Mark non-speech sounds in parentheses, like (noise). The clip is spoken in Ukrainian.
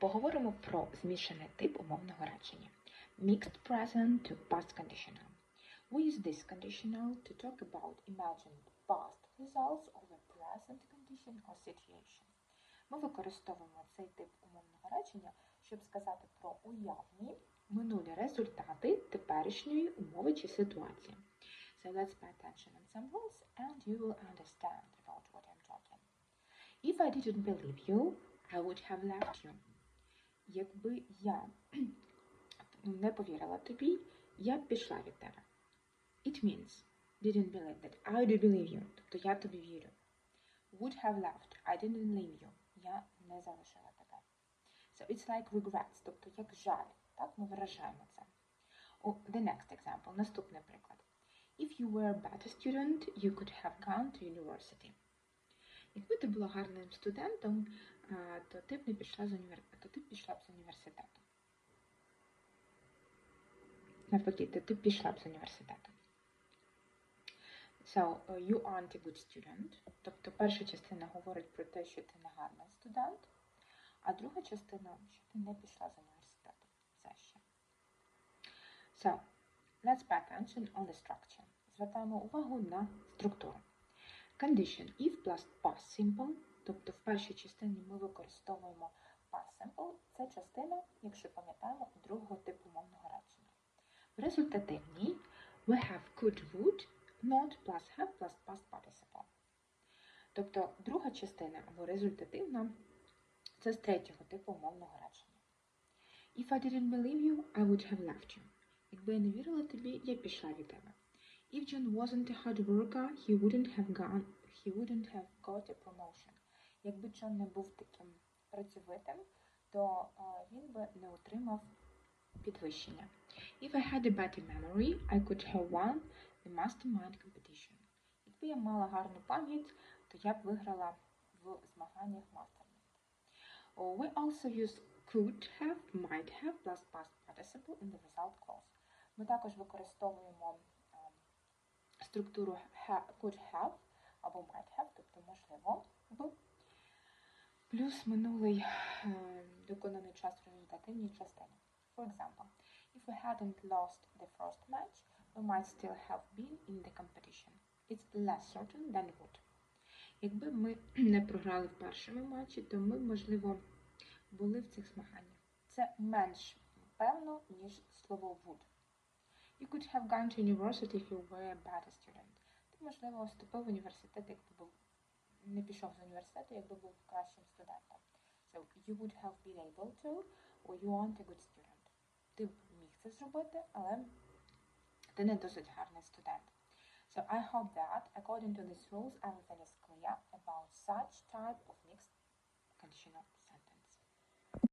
Поговоримо про змішаний тип умовного речення. Mixed present to past conditional. We use this conditional to talk about imagined past results of a present condition or situation. Ми використовуємо цей тип умовного речення, щоб сказати про уявні минулі результати теперішньої умови чи ситуації. So let's pay attention on some words and you will understand about what I'm talking. If I didn't believe you, I would have left you. Якби я не повірила тобі, я б пішла від тебе. It means didn't believe that I do believe you. Тобто я тобі вірю. Would have left. I didn't leave you. Я не залишила тебе. So it's like regrets, тобто як жаль. Так, ми виражаємо це. Oh, the next example, наступний приклад. If you were a better student, you could have gone to university. Якби ти була гарним студентом, то ти б не пішла з універ... то ти б пішла б з університету. Навпаки, то ти б пішла б з університету. So, uh, you aren't a good student. Тобто перша частина говорить про те, що ти не гарний студент, а друга частина, що ти не пішла з університету. Це ще. So, let's pay attention on the structure. Звертаємо увагу на структуру. Condition if plus past simple, тобто в першій частині ми використовуємо past simple. Це частина, якщо пам'ятаємо, другого типу мовного речення. В результативній we have could would, not plus have plus past participle. Тобто друга частина або результативна це з третього типу мовного речення. If I didn't believe you, I would have left you. Якби я не вірила тобі, я пішла від тебе. If John wasn't a hard worker, he wouldn't have gone, he wouldn't have got a promotion. Якби Джон не був таким працьовитим, то е, він би не отримав підвищення. If I had a better memory, I could have won the mastermind competition. Якби я мала гарну пам'ять, то я б виграла в змаганнях Mastermind. Oh, We also use could have, might have plus past participle in the result clause. Ми також використовуємо ем, структуру could have або might have, тобто можливо б, плюс минулий е, виконаний час в результативній частині. For example, if we hadn't lost the first match, we might still have been in the competition. It's less certain than would. Якби ми (clears throat) не програли в першому матчі, то ми, можливо, були в цих змаганнях. Це менш певно, ніж слово would. You could have gone to university if you were a better student. Ти, можливо, вступив в університет, якби був не пішов з університету, якби був кращим студентом. So you would have been able to, or you aren't a good student. Ти б міг це зробити, але ти не досить гарний студент. So I hope that, according to these rules, everything is clear about such type of mixed conditional sentence.